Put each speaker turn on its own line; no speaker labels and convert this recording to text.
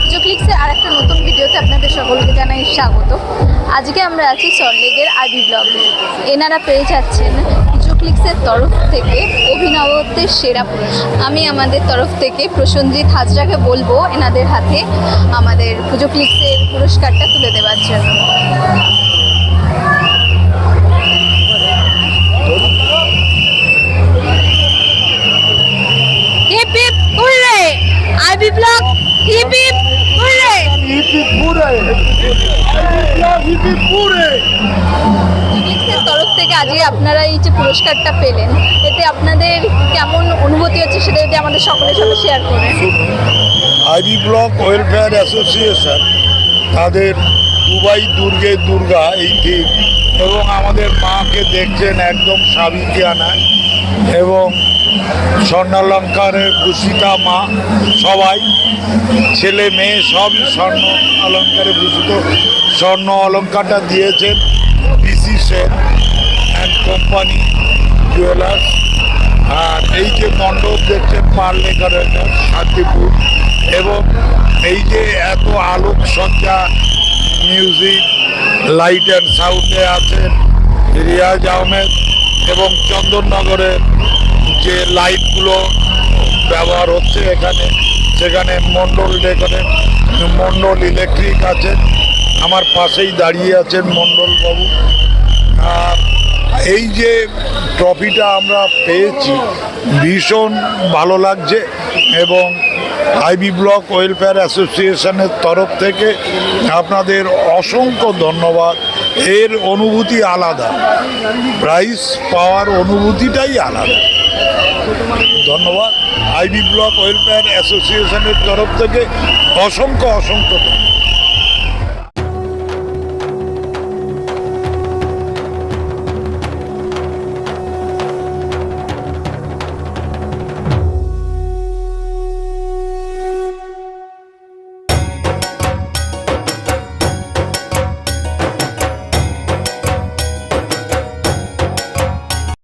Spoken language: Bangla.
পুজো ক্লিক্সের আর একটা নতুন ভিডিওতে আপনাদের সকলকে জানাই স্বাগত। আজকে আমরা আছি সল্টলেকের আইবি ব্লগে এনারা পেয়ে যাচ্ছেন পুজো ক্লিক্সের তরফ থেকে অভিনবত্বের সেরা পুরস্কার। আমি আমাদের তরফ থেকে প্রসঞ্জিৎ হাজরাকে বলব এনাদের হাতে আমাদের পুজো ক্লিক্সের পুরস্কারটা তুলে দেওয়ার জন্য। IB block hip hip hooray
পুরে হিপি পুরে
ক্লিক্সের তরফ থেকে আজকে আপনারা এই যে পুরস্কারটা পেলেন, এতে আপনাদের কেমন অনুভূতি হচ্ছে সেটা যদি আমাদের সকলের সাথে শেয়ার করেন।
আইবি ব্লক ওয়েলফেয়ার অ্যাসোসিয়েশন তাদের দুবাই, দুর্গে, দুর্গা, এই থিম এবং আমাদের মাকে দেখছেন একদম সাবিকিয়ানায় এবং স্বর্ণালঙ্কারের ভূষিতা মা, সবাই, ছেলে, মেয়ে, সবই স্বর্ণ অলঙ্কারে ভূষিত। স্বর্ণ অলঙ্কারটা দিয়েছেন B C Sen and company jewellers. আর এই যে মণ্ডপ দেখছেন পার্লেকারের শান্তিপুর এবং এই যে এত আলোক সজ্জা মিউজিক লাইট অ্যান্ড সাউন্ডে আছেন রিয়াজ আহমেদ এবং চন্দননগরের যে লাইটগুলো ব্যবহার হচ্ছে এখানে, সেখানে মন্ডল ডেকরে মন্ডল ইলেকট্রিক আছেন। আমার পাশেই দাঁড়িয়ে আছেন মণ্ডলবাবু আর এই যে ট্রফিটা আমরা পেয়েছি, ভীষণ ভালো লাগছে এবং আইবি ব্লক ওয়েলফেয়ার অ্যাসোসিয়েশনের তরফ থেকে আপনাদের অসংখ্য ধন্যবাদ। এর অনুভূতি আলাদা প্রাইজ পাওয়ার অনুভূতিটাই আলাদা। ধন্যবাদ। আইবি ব্লক ওয়েলফেয়ার অ্যাসোসিয়েশনের তরফ থেকে অসংখ্য অসংখ্য ধন্যবাদ।